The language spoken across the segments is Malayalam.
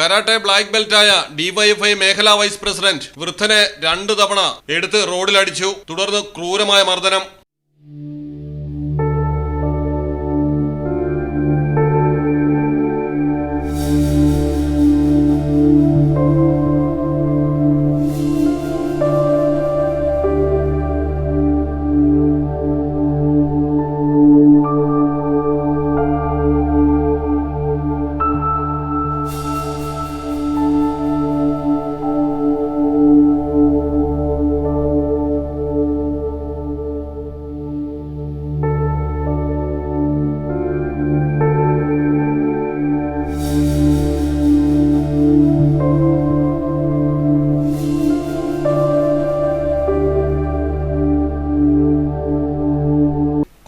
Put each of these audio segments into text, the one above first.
കരാട്ടെ ബ്ലാക്ക് ബെൽറ്റായ ഡിവൈഎഫ്ഐ മേഖലാ വൈസ് പ്രസിഡന്റ് വൃദ്ധനെ രണ്ടു തവണ എടുത്ത് റോഡിലടിച്ചു. തുടർന്ന് ക്രൂരമായ മർദ്ദനം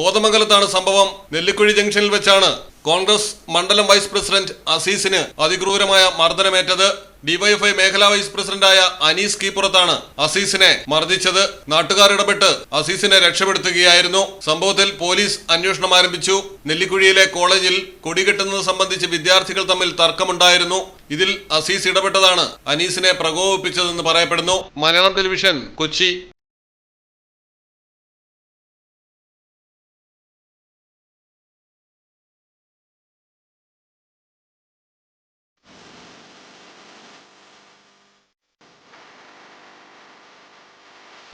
കോതമംഗലത്താണ് സംഭവം. നെല്ലിക്കുഴി ജംഗ്ഷനിൽ വെച്ചാണ് കോൺഗ്രസ് മണ്ഡലം വൈസ് പ്രസിഡന്റ് അസീസിന് അതിക്രൂരമായ മർദ്ദനമേറ്റത്. ഡിവൈഎഫ്ഐ മേഖലാ വൈസ് പ്രസിഡന്റായ അനീസ് കീപ്പുറത്താണ് അസീസിനെ മർദ്ദിച്ചത്. നാട്ടുകാരിടപെട്ട് അസീസിനെ രക്ഷപ്പെടുത്തുകയായിരുന്നു. സംഭവത്തിൽ പോലീസ് അന്വേഷണം ആരംഭിച്ചു. നെല്ലിക്കുഴിയിലെ കോളേജിൽ കൊടികെട്ടുന്നത് സംബന്ധിച്ച് വിദ്യാർത്ഥികൾ തമ്മിൽ തർക്കമുണ്ടായിരുന്നു. ഇതിൽ അസീസ് ഇടപെട്ടതാണ് അനീസിനെ പ്രകോപിപ്പിച്ചതെന്ന് പറയപ്പെടുന്നു. Malayalam television Kochi.